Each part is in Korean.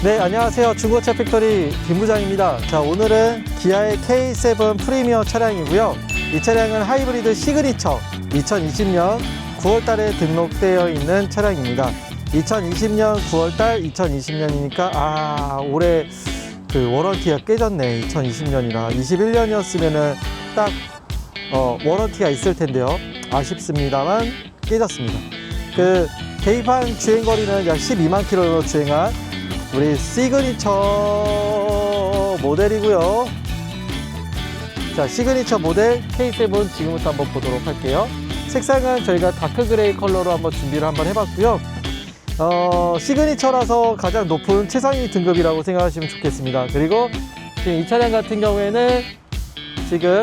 네, 안녕하세요. 중고차 팩토리 김 부장입니다. 자, 오늘은 기아의 K7 프리미어 차량이고요. 이 차량은 하이브리드 시그니처 2020년 9월 달에 등록되어 있는 차량입니다. 2020년 9월 달 2020년이니까 아, 올해 그 워런티가 깨졌네. 2020년이라 21년이었으면은 딱 어, 워런티가 있을 텐데요. 아쉽습니다만 깨졌습니다. 그 대입한 주행 거리는 약 12만 킬로 주행한 우리 시그니처 모델이고요. 자, 시그니처 모델 K7 지금부터 한번 보도록 할게요. 색상은 저희가 다크 그레이 컬러로 한번 준비를 한번 해봤고요. 어, 시그니처라서 가장 높은 최상위 등급이라고 생각하시면 좋겠습니다. 그리고 지금 이 차량 같은 경우에는 지금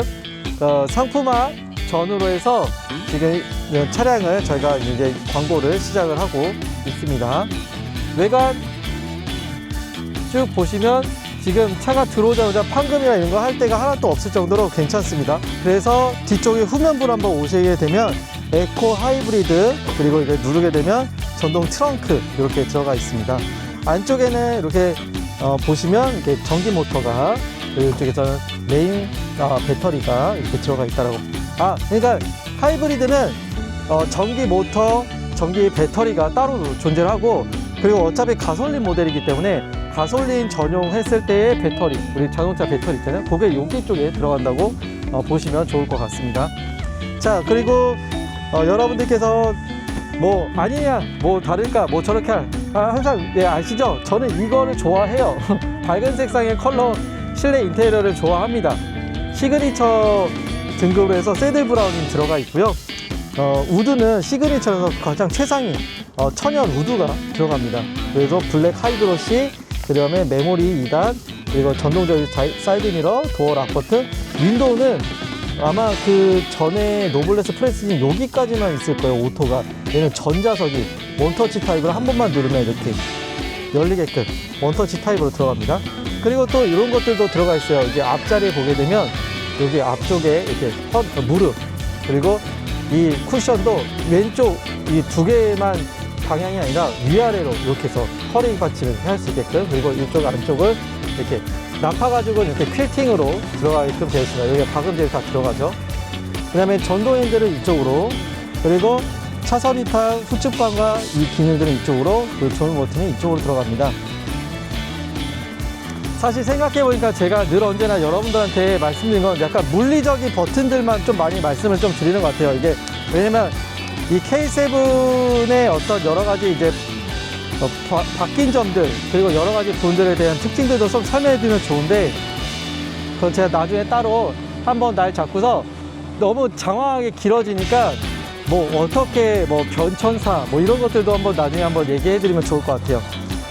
어, 상품화 전후로 해서 지금 이 차량을 저희가 이제 광고를 시작을 하고 있습니다. 외관 쭉 보시면 지금 차가 들어오자마자 판금이나 이런 거 할 때가 하나도 없을 정도로 괜찮습니다. 그래서 뒤쪽에 후면부를 한번 오시게 되면 에코 하이브리드 그리고 이제 누르게 되면 전동 트렁크 이렇게 들어가 있습니다. 안쪽에는 이렇게 어, 보시면 이렇게 전기 모터가 이쪽에서는 메인 아, 배터리가 이렇게 들어가 있다라고. 아, 그러니까 하이브리드는 어, 전기 모터, 전기 배터리가 따로 존재를 하고 그리고 어차피 가솔린 모델이기 때문에 가솔린 전용 했을 때의 배터리, 우리 자동차 배터리 있잖아요. 그게 여기 쪽에 들어간다고 어, 보시면 좋을 것 같습니다. 자, 그리고 어, 여러분들께서 뭐 아니냐, 뭐 다를까, 뭐 저렇게 할, 아, 항상 예, 아시죠? 저는 이거를 좋아해요. 밝은 색상의 컬러 실내 인테리어를 좋아합니다. 시그니처 등급으로 해서 새들 브라운이 들어가 있고요. 어, 우드는 시그니처에서 가장 최상위 어, 천연 우드가 들어갑니다. 그래서 블랙 하이드로시, 그 다음에 메모리 2단, 그리고 전동적 사이드 미러, 도어 락 버튼, 윈도우는 아마 그 전에 노블레스 프레스는 여기까지만 있을 거예요, 오토가. 얘는 전자석이 원터치 타입을 한 번만 누르면 이렇게 열리게끔 원터치 타입으로 들어갑니다. 그리고 또 이런 것들도 들어가 있어요. 이게 앞자리에 보게 되면 여기 앞쪽에 이렇게 헌, 어, 무릎 그리고 이 쿠션도 왼쪽 이 두 개만 방향이 아니라 위아래로 이렇게 해서 허리 받침을 할 수 있게끔 그리고 이쪽 안쪽을 이렇게 나파가지고 이렇게 퀼팅으로 들어가게끔 되어 있습니다. 여기에 박음질 다 들어가죠. 그 다음에 전동 핸들은 이쪽으로 그리고 차선 이탈 후측방과 이 기능들은 이쪽으로 그 조명 버튼이 이쪽으로 들어갑니다. 사실 생각해보니까 제가 늘 언제나 여러분들한테 말씀드린 건 약간 물리적인 버튼들만 좀 많이 말씀을 좀 드리는 것 같아요. 이게 왜냐면 이 K7의 어떤 여러 가지 이제 어, 바, 바뀐 점들 그리고 여러 가지 부분들에 대한 특징들도 좀 설명해 드리면 좋은데 그건 제가 나중에 따로 한번 날 잡고서 너무 장황하게 길어지니까 뭐 어떻게 뭐 변천사 뭐 이런 것들도 한번 나중에 한번 얘기해 드리면 좋을 것 같아요.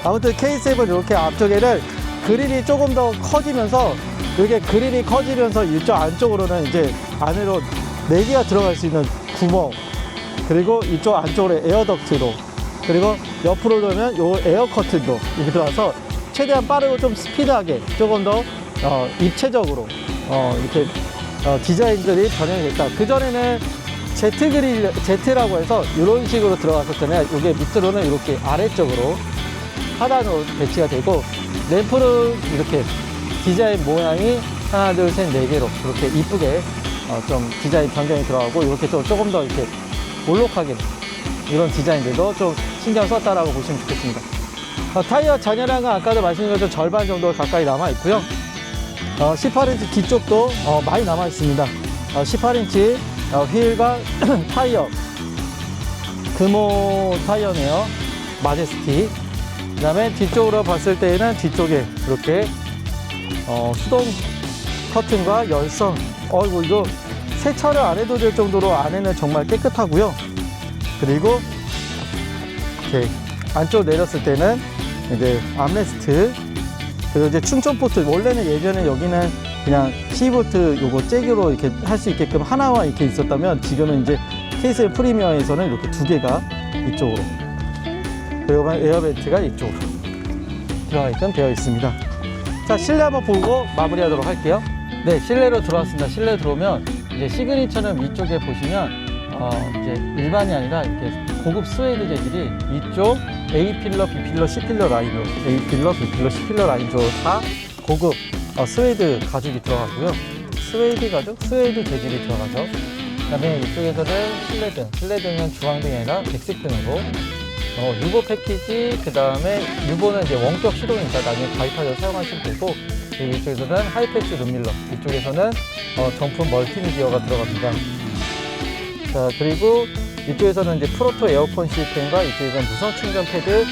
아무튼 K7 이렇게 앞쪽에는 그릴이 조금 더 커지면서 이게 그릴이 커지면서 이쪽 안쪽으로는 이제 안으로 네 개가 들어갈 수 있는 구멍 그리고 이쪽 안쪽으로 에어덕트로 그리고 옆으로 돌면 요 에어 커튼도 이렇게 들어와서 최대한 빠르고 좀 스피드하게 조금 더 어, 입체적으로 어, 이렇게 어, 디자인들이 변형이 됐다. 그 전에는 제트 그릴 제트라고 해서 이런 식으로 들어갔었잖아요. 이게 밑으로는 이렇게 아래쪽으로 하단으로 배치가 되고 램프는 이렇게 디자인 모양이 하나 둘 셋 네 개로 이렇게 이쁘게 어, 좀 디자인 변경이 들어가고 이렇게 좀 조금 더 이렇게 볼록하게 이런 디자인들도 좀 신경 썼다라고 보시면 좋겠습니다. 어, 타이어 잔여량은 아까도 말씀드린 것처럼 절반 정도 가까이 남아 있고요. 어, 18인치 뒤쪽도 어, 많이 남아 있습니다. 어, 18인치 어, 휠과 타이어 금호 타이어네요. 마제스티. 그 다음에 뒤쪽으로 봤을 때에는 뒤쪽에 이렇게 어, 수동 커튼과 열선. 어이구 이거 세차를 안 해도 될 정도로 안에는 정말 깨끗하고요. 그리고 이렇게 안쪽 내렸을 때는 이제 암레스트 그리고 이제 충전 포트 원래는 예전에 여기는 그냥 키보트 요거 째기로 이렇게 할 수 있게끔 하나만 이렇게 있었다면 지금은 이제 K7 프리미어에서는 이렇게 두 개가 이쪽으로 그리고 에어벤트가 이쪽으로 들어가게끔 되어 있습니다. 자 실내 한번 보고 마무리하도록 할게요. 네 실내로 들어왔습니다. 실내 들어오면 이제 시그니처는 위쪽에 보시면 어 이제 일반이 아니라 이렇게 고급 스웨이드 재질이 위쪽 A 필러, B 필러, C 필러 라인으로 A 필러, B 필러, C 필러 라인으로 다 고급 어, 스웨이드 가죽이 들어가고요. 스웨이드 가죽, 스웨이드 재질이 들어가죠. 그다음에 이쪽에서는 실내등, 실내등은 주황등이 아니라 백색등으로 어, 유보 패키지, 그 다음에 유보는 이제 원격 시동이니까 나중에 가입하셔서 사용하시면 되고, 그리고 이쪽에서는 하이패스 룸밀러, 이쪽에서는 어, 정품 멀티미디어가 들어갑니다. 자, 그리고 이쪽에서는 이제 프로토 에어컨 시스템과 이쪽에서는 무선 충전 패드, 이,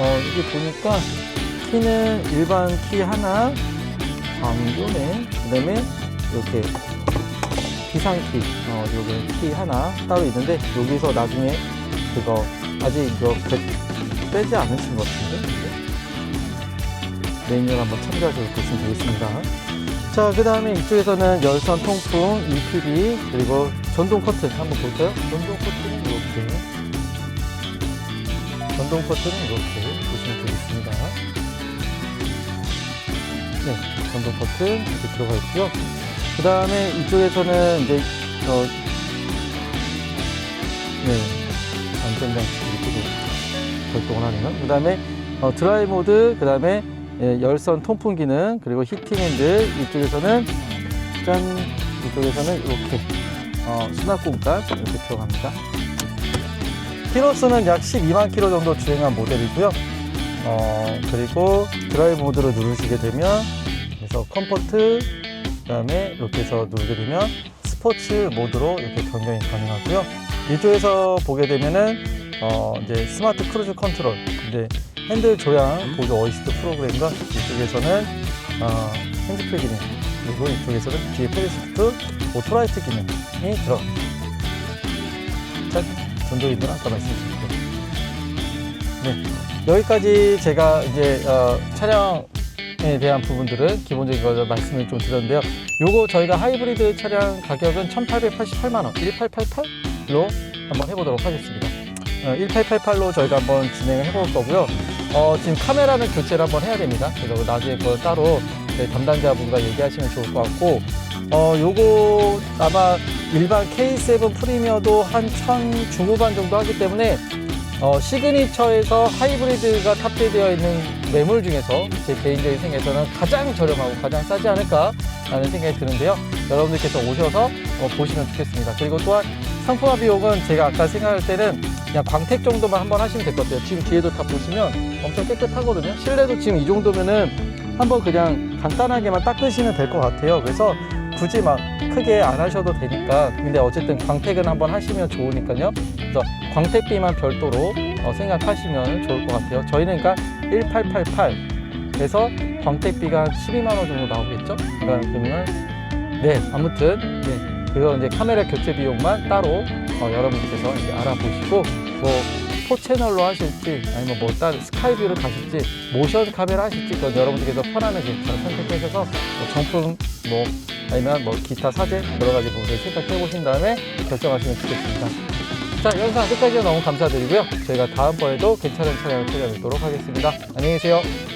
어, 이게 보니까 키는 일반 키 하나, 잠도네, 그 다음에 이렇게 비상키, 어, 요게 키 하나 따로 있는데, 여기서 나중에 그거 아직 이거 배, 빼지 않으신 것 같은데? 메뉴를 한번 참고하셔서 보시면 되겠습니다 자 그 다음에 이쪽에서는 열선 통풍 EPD 그리고 전동 커튼 한번 볼까요? 전동 커튼은 이렇게 전동 커튼은 이렇게 보시면 되겠습니다 네 전동 커튼 이렇게 들어가 있고요 그 다음에 이쪽에서는 이제 어, 네 안전장치 이렇게 결동을 하네요. 그 다음에 어, 드라이 모드, 그 다음에 예, 열선 통풍 기능, 그리고 히팅 핸들 이쪽에서는 짠 이쪽에서는 이렇게 어, 수납 공간 이렇게 들어갑니다. 키로수는 약 12만 킬로 정도 주행한 모델이고요. 어, 그리고 드라이 모드를 누르시게 되면 그래서 컴포트 그다음에 이렇게 해서 누르게 되면 스포츠 모드로 이렇게 변경이 가능하고요. 이쪽에서 보게 되면은 어 이제 스마트 크루즈 컨트롤 이제 핸들 조향 보조 어시스트 프로그램과 이쪽에서는 어 핸즈프리 기능 그리고 이쪽에서는 뒤에 페리스트 오토라이트 기능이 들어갑니다. 자, 전도인은 아까 말씀드렸고 네 여기까지 제가 이제 어, 촬영에 대한 부분들은 기본적인 걸 말씀을 좀 드렸는데요. 요거 저희가 하이브리드 차량 가격은 1888만 원, 1888로 한번 해보도록 하겠습니다. 어, 1888로 저희가 한번 진행을 해볼 거고요. 어, 지금 카메라는 교체를 한번 해야 됩니다. 그래서 나중에 그걸 따로 담당자분과 얘기하시면 좋을 것 같고, 어, 요거 아마 일반 K7 프리미어도 한 1000 중후반 정도 하기 때문에 어, 시그니처에서 하이브리드가 탑재되어 있는 매물 중에서 제 개인적인 생각에서는 가장 저렴하고 가장 싸지 않을까라는 생각이 드는데요. 여러분들께서 오셔서 어, 보시면 좋겠습니다. 그리고 또한 상품화 비용은 제가 아까 생각할 때는 그냥 광택 정도만 한번 하시면 될 것 같아요. 지금 뒤에도 다 보시면 엄청 깨끗하거든요. 실내도 지금 이 정도면은 한번 그냥 간단하게만 닦으시면 될 것 같아요. 그래서 굳이 막 크게 안 하셔도 되니까 근데 어쨌든 광택은 한번 하시면 좋으니까요. 그래서 광택비만 별도로 어, 생각하시면 좋을 것 같아요. 저희는 그러니까 1888에서 광택비가 한 12만 원 정도 나오겠죠? 그러면 네 아무튼 네 그거 이제 카메라 교체 비용만 따로 어, 여러분께서 이제 알아보시고 뭐포 채널로 하실지 아니면 뭐 다른 스카이뷰를 가실지 모션 카메라 하실지 그건 여러분들께서 편안하게 잘 선택하셔서 뭐 정품 뭐 아니면 뭐 기타 사제 여러 가지 부분을 생각해 보신 다음에 결정하시면 좋겠습니다. 자 영상 끝까지 너무 감사드리고요. 저희가 다음번에도 괜찮은 차량을 찾아뵙도록 하겠습니다. 안녕히 계세요.